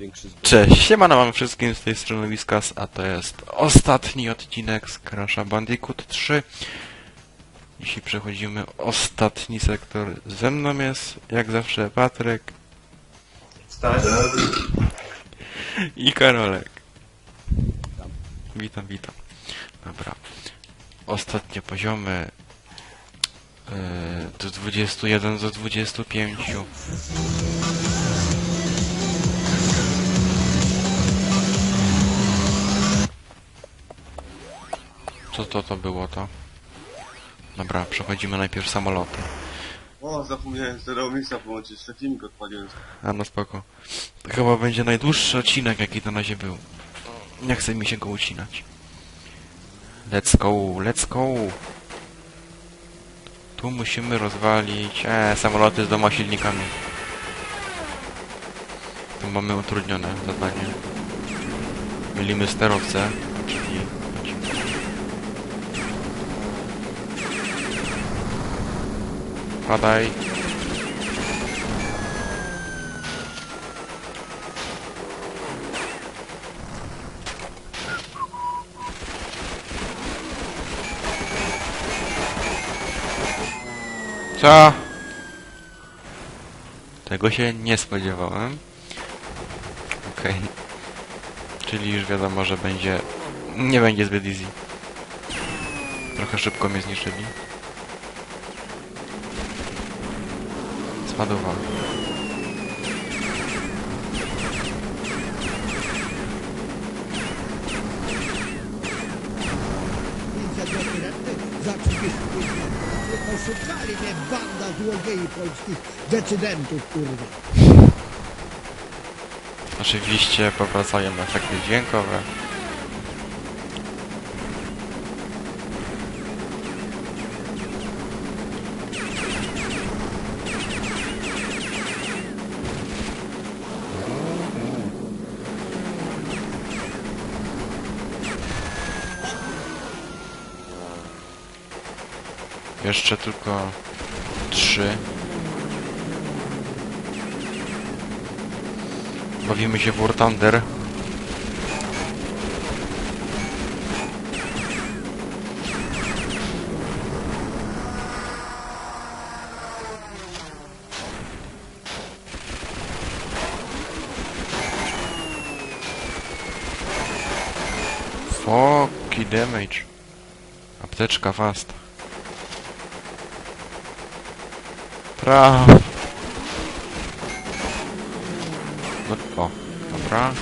największy. Cześć, siemano wam wszystkim z tej strony Whiskas, a to jest ostatni odcinek z Crash'a Bandicoot 3. Dzisiaj przechodzimy ostatni sektor. Ze mną jest, jak zawsze, Patryk Stać. i Karolek. Witam, witam. Dobra. Ostatnie poziomy yy, do 21 do 25. Co to to było to? Dobra, przechodzimy najpierw samoloty. O, zapomniałem Zero Mixa połączyć, jeszcze filmik odpaliłem. A no spoko. To chyba będzie najdłuższy odcinek jaki na razie był. Nie chce mi się go ucinać. Let's go, let's go. Tu musimy rozwalić... Eee, samoloty z dwoma silnikami. Tu mamy utrudnione zadanie. Mylimy sterowce, czyli... Padaj. Co? Tego się nie spodziewałem. Okej. Czyli już wiadomo, że będzie... Nie będzie zbyt easy. Trochę szybko mnie zniszczyli. 30 Oszukali mnie banda złodziei polskich decydentów, kurwa. Oczywiście powracają efekty dźwiękowe. Jeszcze tylko trzy. Bawimy się w War Thunder. Fucky damage. Apteczka fast. Traf. No, o, dobra.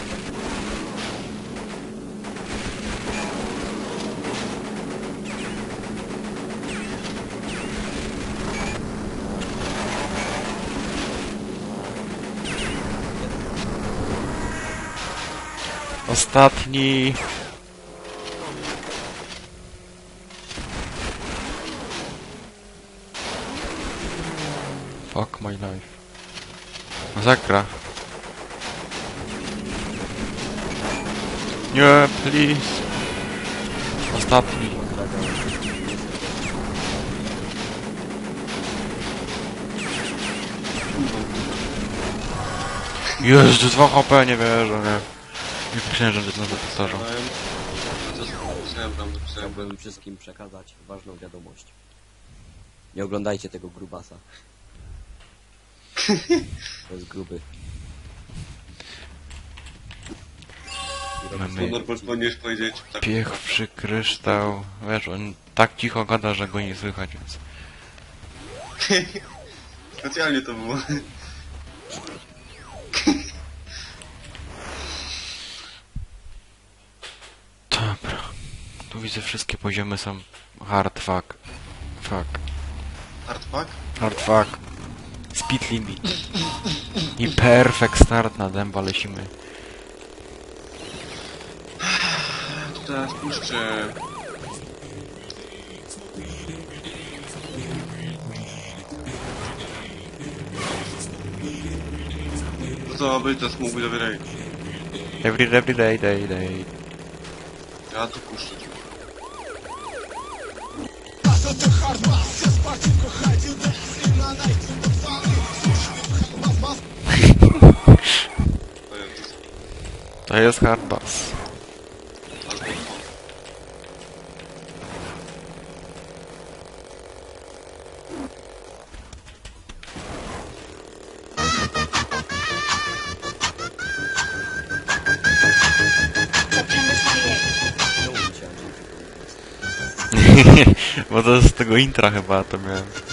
Ostatni. Fuck my life. Masakra. Nie, please. Ostatni. Jezu, 2 HP, nie wierzę, nie. Nie myślałem, że to powtarzał. Chciałem... Tam, zapisałem. Chciałbym wszystkim przekazać ważną wiadomość. Nie oglądajcie tego grubasa. To jest gruby. Mamy Honor powinieneś powiedzieć. Tak, kryształ. Wiesz, on tak cicho gada, że go nie słychać, więc... specjalnie to było. Dobra. Tu widzę wszystkie poziomy są hard fuck. Fuck. Hardpack? Hard fuck. Speed limit. I perfect start na dęba lecimy. Teraz puszczę... To ma być, to jest mógł dobry. Every, every day, day, day. Ja tu puszczę. To jest... tylko jest? Bo to z tego intra chyba to miałem.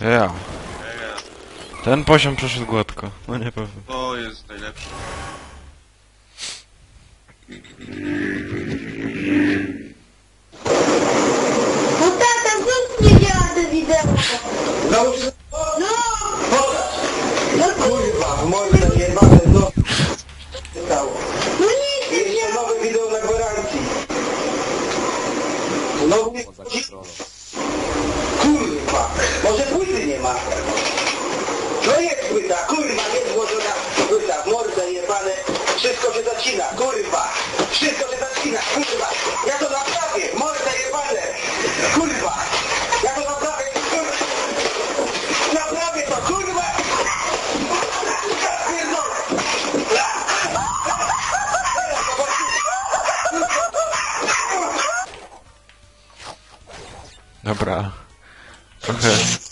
Ja. Ten poziom przeszedł gładko. No nie powiem. to jest najlepsze. No tata, znów nie działa to wideo. Zacina, kurwa, wszystko się zacina, kurwa, ja to naprawię, mordę jebane, kurwa, ja to naprawię, kurwa, naprawię to, kurwa. Dobra. Trochę...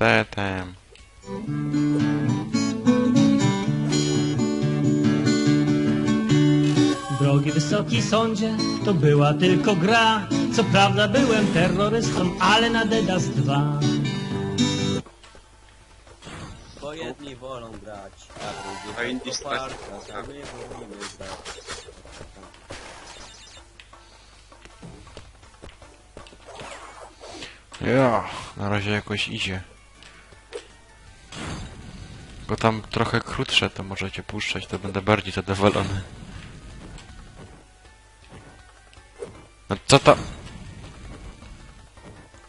pasztetem. Drogi wysoki sądzie, to była tylko gra. Co prawda byłem terrorystą, ale na Dedas 2. Bo jedni wolą grać, a A drugi stać. parka, a my wolimy grać. Ja, na razie jakoś idzie. Bo tam trochę krótsze to możecie puszczać, to będę bardziej zadowolony. No co to?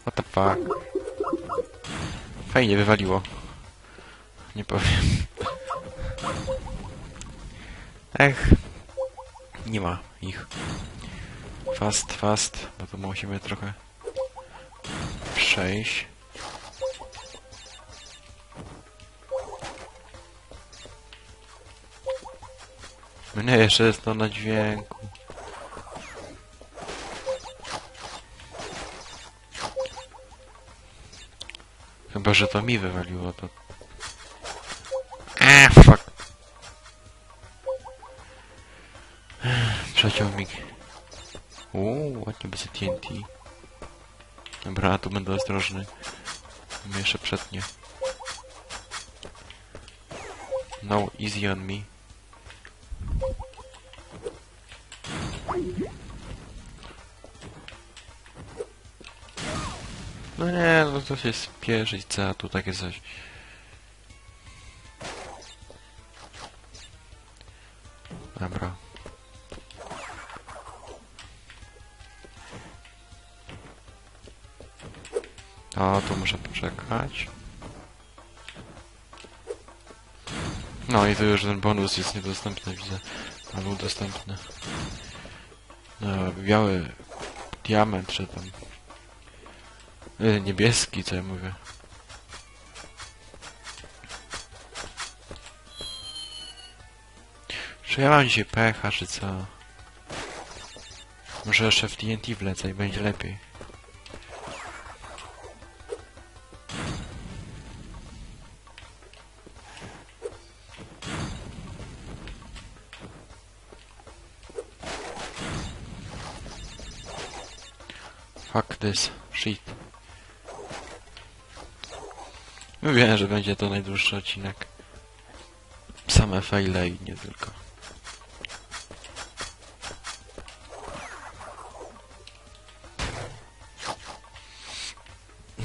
What the fuck? Fajnie wywaliło. Nie powiem. Ech. Nie ma ich. Fast, fast, bo to musimy trochę przejść. Nie, jeszcze jest to na dźwięku. Chyba, że to mi wywaliło to. Eee, fuck. Przeciął mi. Uuu, ładnie bez TNT. Dobra, tu będę ostrożny. Mnie jeszcze przetnie. No, easy on me. No nie, no to się spieszyć, co a tu takie coś. Dobra. O, tu muszę poczekać. No i tu już ten bonus jest niedostępny, widzę. Ale udostępny. No, biały diament, czy tam... Y, niebieski, co ja mówię. Czy ja mam dzisiaj pecha, czy co? Może jeszcze w TNT wlecę i będzie lepiej. Fuck this shit. Mówiłem, że będzie to najdłuższy odcinek. Same faile i nie tylko.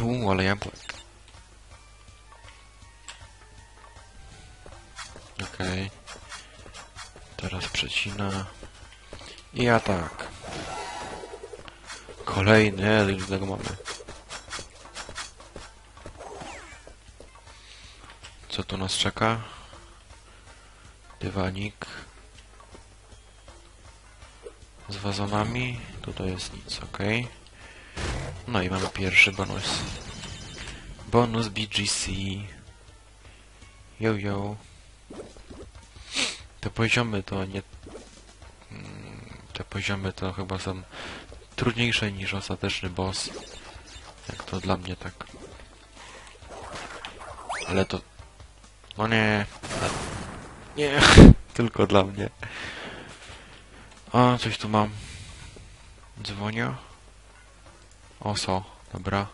Uuu, ale jabłek. Okej. Teraz przecina. I atak. Kolejny, już tego mamy. Co tu nas czeka? Dywanik. Z wazonami. Tutaj jest nic, okej. No i mamy pierwszy bonus. Bonus BGC. Yo yo. Te poziomy to nie... Mm, Te poziomy to chyba są trudniejsze niż ostateczny boss. Jak to dla mnie tak. Ale to... No nie. Nie. Tylko dla mnie. O, coś tu mam. Dzwonię. Oso, dobra.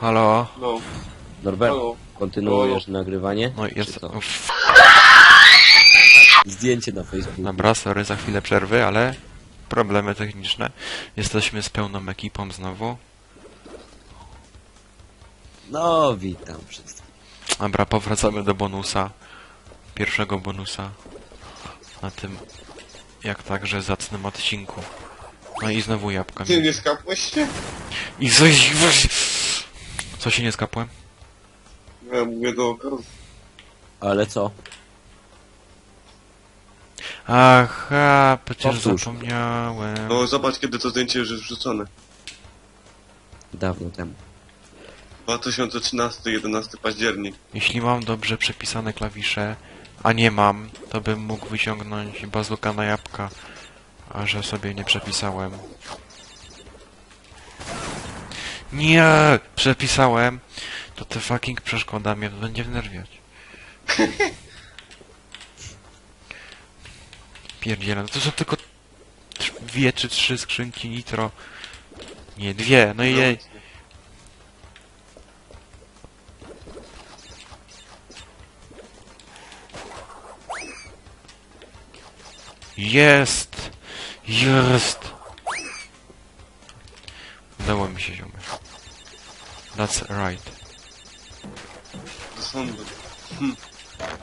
Halo? No, Norbert, halo. kontynuujesz nagrywanie? No Czy jest... co? Uff, Zdjęcie na Facebooku. dobra, sorry za chwilę przerwy, ale... Problemy techniczne. Jesteśmy z pełną ekipą znowu. No, witam wszystkich. Dobra, powracamy do bonusa. Pierwszego bonusa. Na tym... Jak także zacnym odcinku. No i znowu jabłka. Ty nie skapłeś się? I coś... Co się nie skapłem? Ja mówię do. Ale co? Aha, przecież Powtórz. zapomniałem. No zobacz kiedy to zdjęcie już jest wrzucone. Dawno temu. 2013, 11 październik. Jeśli mam dobrze przepisane klawisze, a nie mam, to bym mógł wyciągnąć bazuka na jabłka, a że sobie nie przepisałem. Nie, przepisałem. To te fucking przeszkoda mnie to będzie wnerwiać. Pierdzielę, no to są tylko trz- dwie czy trzy skrzynki nitro. Nie, dwie, no i jej. Jest! Jest! Udało mi się, ziomy. That's right. Do sądu. Hm.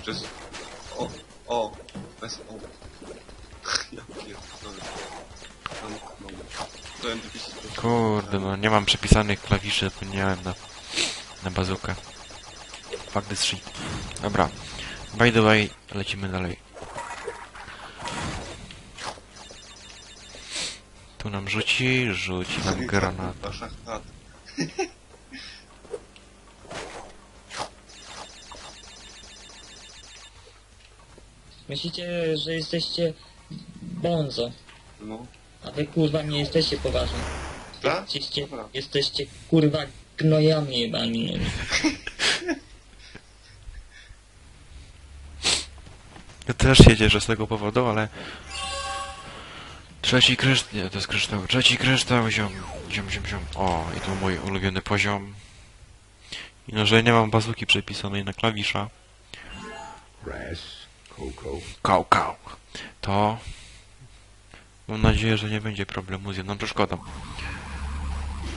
Przez... O, o, bez o. Ja pierdolę. Mam, mam. To NPC. Kurde, no nie mam przepisanych klawiszy, zapomniałem na, na bazukę. Fuck this shit. Dobra. By the way, lecimy dalej. Tu nam rzuci, rzuci nam granat. Wasza chat. Myślicie, że jesteście bonzo, No. a wy kurwa nie jesteście poważni. Tak? Jesteście, Dobra. jesteście kurwa gnojami jebani. no. Ja też się cieszę z tego powodu, ale... Trzeci kryształ... Nie, to jest kryształ. Trzeci kryształ, ziom. Ziom, ziom, ziom. O, i tu mój ulubiony poziom. I no, że nie mam bazuki przepisanej na klawisza. Kał, kał. To... Mam nadzieję, że nie będzie problemu z jedną przeszkodą.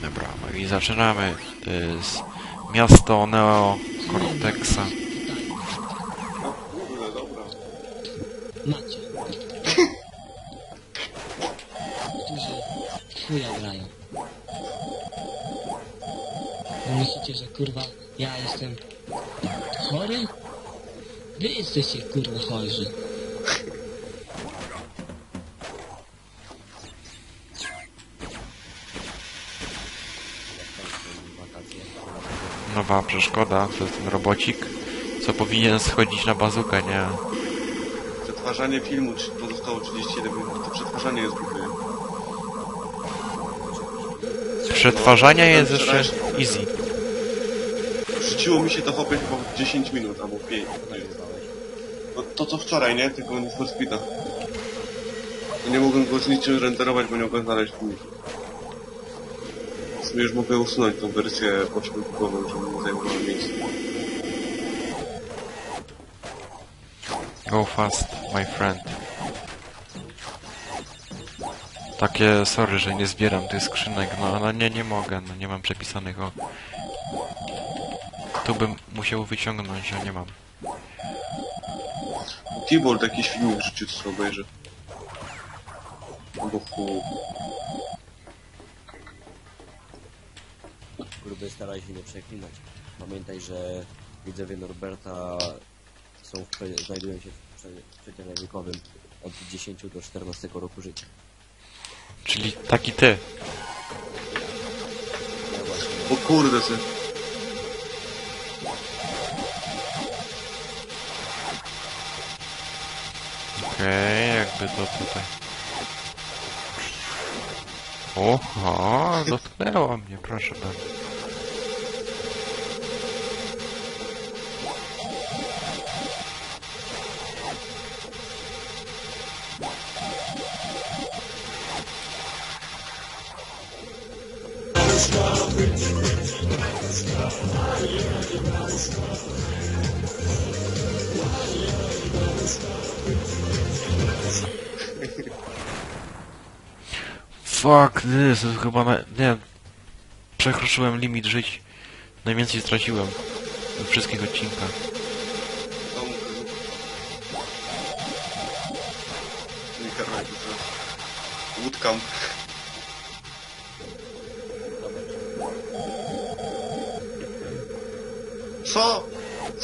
Dobra, no i zaczynamy. To jest miasto Neo Cortexa. No. Macie. Myślicie, że kurwa ja jestem chory? Wy jesteście kurwa chorzy. Nowa przeszkoda, to jest ten robocik, co powinien schodzić na bazukę, nie? Przetwarzanie filmu, pozostało 37 minut. To przetwarzanie jest głupie. przetwarzania No, jest no, jeszcze easy. Rzuciło mi się to hopy chyba w 10 minut albo 5. No to co wczoraj, nie? Tylko nie speeda. To nie mogłem go z niczym renderować, bo nie mogłem znaleźć filmiku. W sumie już mogę usunąć tą wersję początkową, żeby nie zajmowała miejsca. Go fast, my friend. Takie, sorry, że nie zbieram tych skrzynek, no ale nie, nie mogę, no nie mam przepisanych, o. Tu bym musiał wyciągnąć, a nie mam. Keyboard jakiś filmik w życiu co obejrzę. Albo. Gruby staraj się nie przeklinać. Pamiętaj, że widzowie Norberta są w, znajdują się w, prze, w przedziale wiekowym od 10 do 14 roku życia. Czyli taki ty. O kurde se. Okej, jakby to tutaj. Oho, dotknęło mnie, proszę bardzo. To chyba na... nie... Przekroczyłem limit żyć. Najwięcej straciłem. We wszystkich odcinkach. Nie Woodcamp. Co?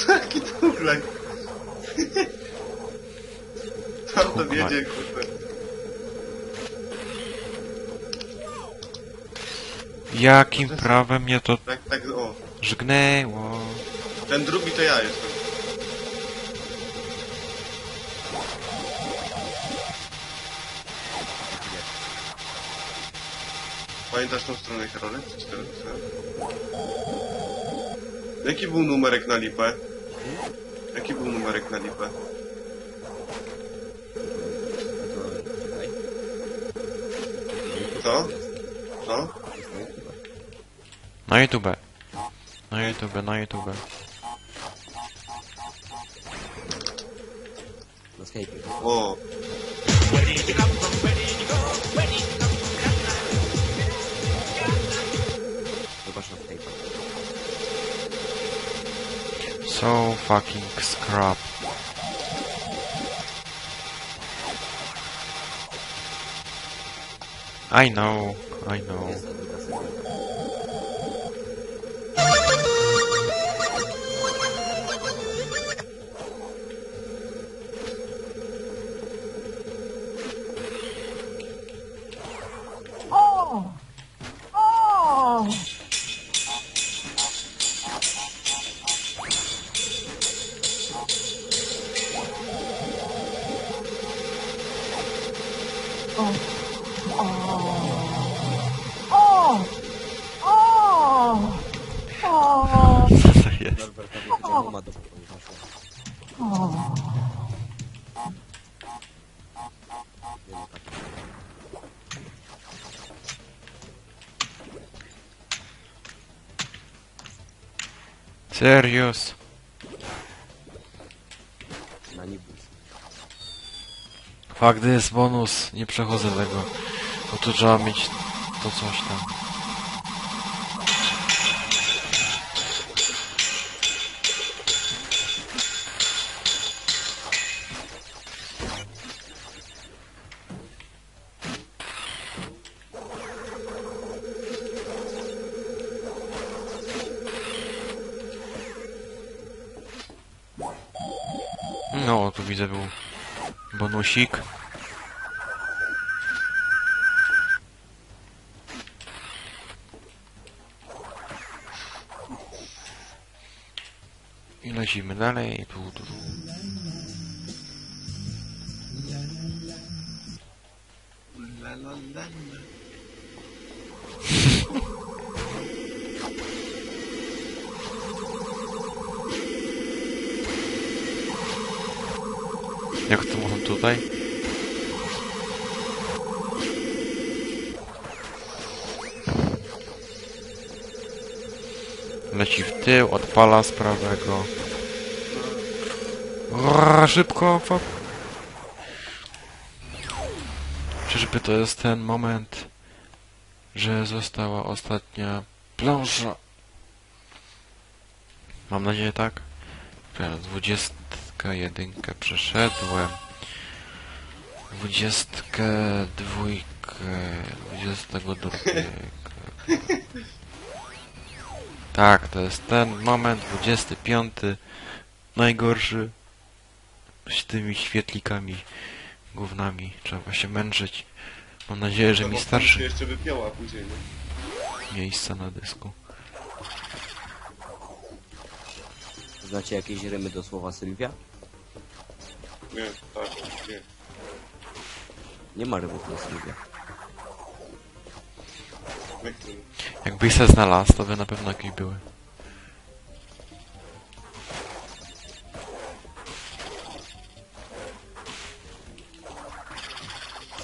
Jaki tuglek? Tam to wiedzie, kurde. Jakim prawem mnie to Tak, tak, o. żgnęło? Ten drugi to ja jestem. Pamiętasz tą stronę Karolek? Co ci teraz pisałem? Jaki był numerek na lipę? Jaki był numerek na lipę? to czekaj. Co? Co? Jest na YouTube. Na YouTube. Na YouTube, na YouTube. Na Skype'ie. O! Zobacz na Skype'a. So fucking scrap. I know, I know. Serious? Na nibus. Fuck this, bonus. Nie przechodzę tego. Bo tu trzeba mieć to coś tam. Bonusik. I lecimy dalej. Tu, tu, tu. Tutaj? Leci w tył, odpala z prawego. Rrrr, szybko, fuck. Czyżby to jest ten moment, że została ostatnia plansza? Mam nadzieję tak. Dwudziestka jedynkę przeszedłem. Dwudziestkę dwójkę. Dwudziestego drugiego. Tak, to jest ten moment, 25. Najgorszy. Z tymi świetlikami, gównami. Trzeba się męczyć. Mam nadzieję, że mi starszy jeszcze wypięła później, nie? miejsca na dysku. Znacie jakieś rymy do słowa Sylwia? Nie, tak, nie. Nie ma rymów na nie? Jakbyś se znalazł, to by na pewno jakieś były.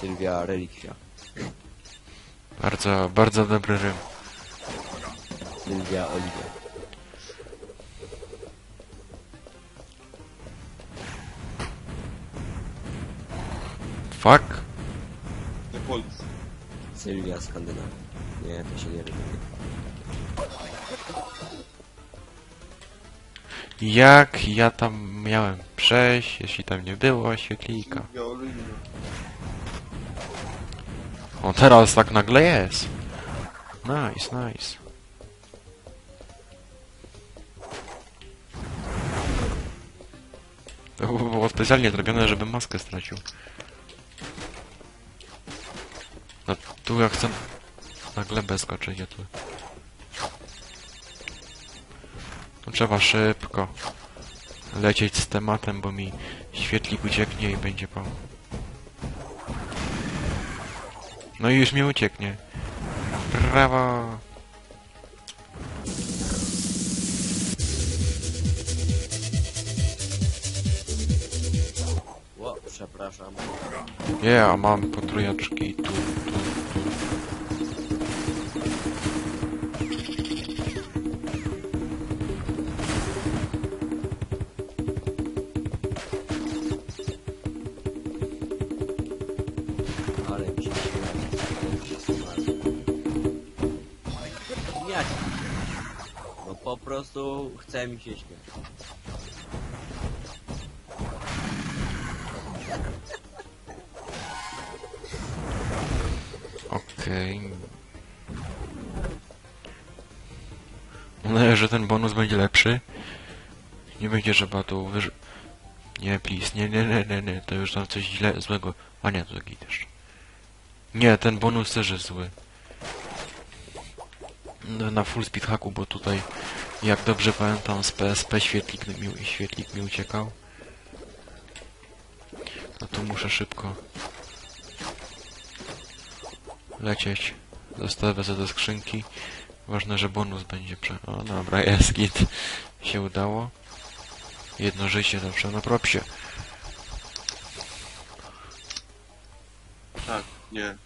Sylwia Relikwia. Bardzo, bardzo dobry rym. Sylwia Oliwia. Fuck. Sylwia. Nie, to się nie. Jak ja tam miałem przejść, jeśli tam nie było świetlika? Geologii. O, teraz tak nagle jest. Nice, nice. To było specjalnie zrobione, żeby maskę stracił. Tu ja chcę na glebę skoczyć, ja tu. Tu trzeba szybko lecieć z tematem, bo mi świetlik ucieknie i będzie po... No i już mi ucieknie. Brawo! Ło, przepraszam. Yeah, mam potrójaczki tu, tu, prostu chce mi się śmiać. Okej. Mam nadzieję, że ten bonus będzie lepszy. Nie będzie trzeba tu wyż... Nie, please, nie, nie, nie, nie, nie, to już tam coś źle, złego. A nie, to git. Nie, ten bonus też jest zły. Na full speed hacku, bo tutaj, jak dobrze pamiętam, z PSP świetlik mi, świetlik mi uciekał. No tu muszę szybko lecieć. Zostawię sobie do skrzynki. Ważne, że bonus będzie prze... O, dobra, jest git. Się udało. Jedno życie zawsze na propsie. Tak, nie.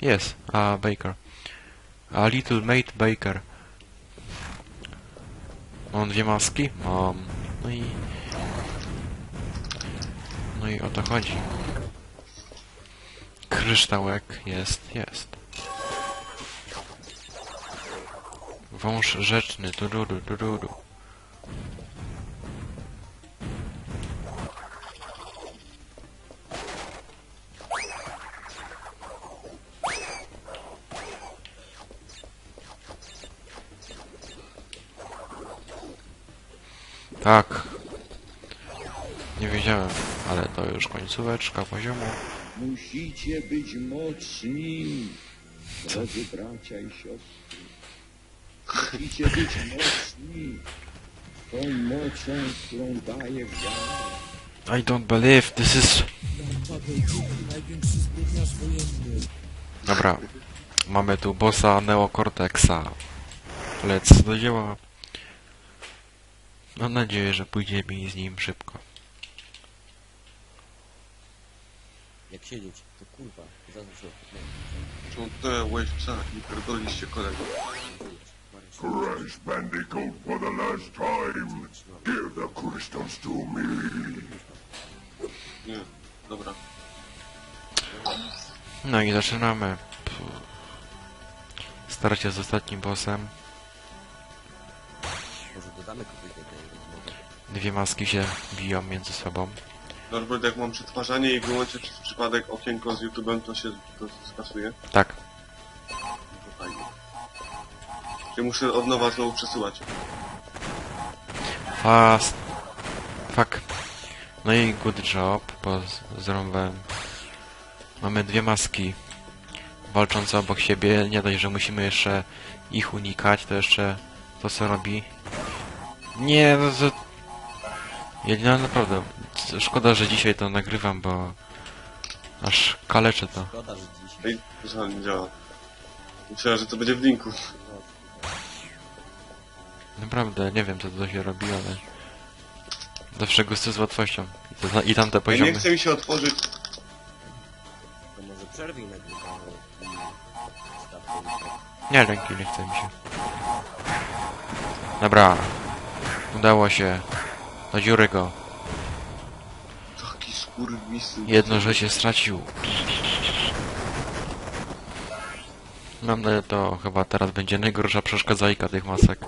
Jest. A, Baker. A Little Mate Baker. Mam dwie maski? Mam. No i... No i o to chodzi. Kryształek jest, jest. Wąż rzeczny, tururu, tururu. Tak. Nie wiedziałem, ale to już końcóweczka poziomu. Musicie być mocni, drodzy bracia i siostry. Musicie być mocni tą mocą, którą daje wiara. I don't believe this is... Dobra. Mamy tu bossa Neocortexa. Lec do dzieła. Mam nadzieję, że pójdzie mi z nim szybko. Jak siedzieć, to kurwa, za co się Czemu te łeźca i pierdoliście kolego? Crash Bandicoot for the last time. Give the crystals to me. Nie, dobra. No i zaczynamy. Starcie z ostatnim bossem. Może dodamy kogoś do tej rozmowy. Dwie maski się biją między sobą. Norbert, jak mam przetwarzanie i wyłączę przez przypadek okienko z YouTube'em, to się to skasuje? Tak. No to fajnie. Czyli muszę od nowa znowu przesyłać. Fast. Fuck. No i good job, bo z- zrąbałem. Mamy dwie maski walczące obok siebie. Nie dość, że musimy jeszcze ich unikać, to jeszcze to co robi. Nie, no to... Ja no, naprawdę, szkoda, że dzisiaj to nagrywam, bo aż kaleczę to. Szkoda, że dziś... Ej, nie działa. Myślałem, że to będzie w linku. Naprawdę, nie wiem co to się robi, ale zawsze gustuję z łatwością. I, to, i tamte poziomy. nie chce mi się otworzyć. To może przerwij nagrywanie i. Nie, ręki nie chce mi się. Dobra. Udało się. Do dziury go. Taki skurwisyn. Jedno życie stracił. Mam nadzieję, to chyba teraz będzie najgorsza przeszkadzajka tych masek.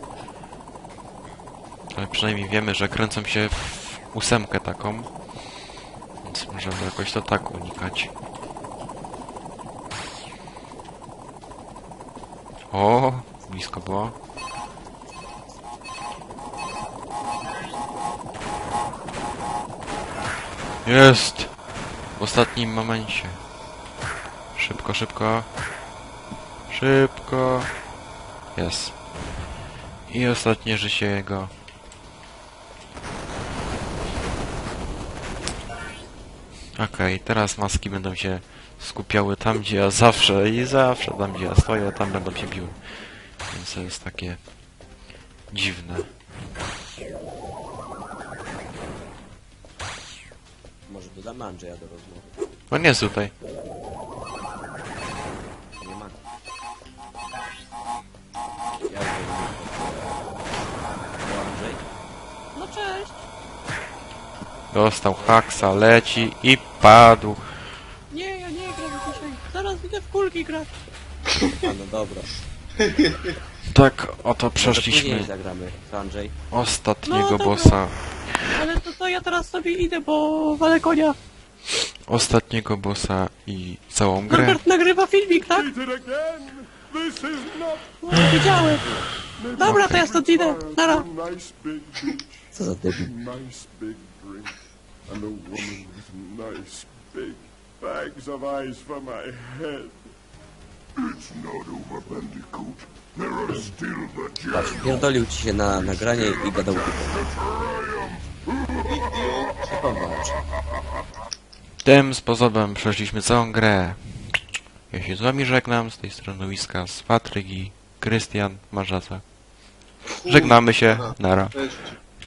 Ale przynajmniej wiemy, że kręcą się w ósemkę taką. Więc możemy jakoś to tak unikać. O, blisko było. Jest! W ostatnim momencie. Szybko, szybko. Szybko. Jest. I ostatnie życie jego. Okej, teraz maski będą się skupiały tam, gdzie ja zawsze i zawsze tam, gdzie ja stoję, tam będą się biły. Więc to jest takie dziwne. Może dodamy Andrzeja do rozmowy. On jest tutaj. Nie ma. Ja nie O, Andrzej? No cześć. Dostał haksa, leci i padł. Nie, ja nie gram dzisiaj. Zaraz idę w kulki grać. A no dobra. Tak oto Może przeszliśmy później zagramy. Co Andrzej? ostatniego No, dobra. bossa. To, ja teraz sobie idę, bo walę konia. Ostatniego bossa i całą grę. Norbert nagrywa filmik, tak? No, widziałem. Dobra, to ja stąd idę. Nara. Co za debil. nice big drink, and a woman with nice big bags of eyes for my head. It's not over, Bandicoot. There are still the Patrz, pierdolił ci się na nagranie i gadał Tym sposobem przeszliśmy całą grę. Ja się z wami żegnam, z tej strony Whiskas, Patryk i Krystian Marzaca. Żegnamy się, nara.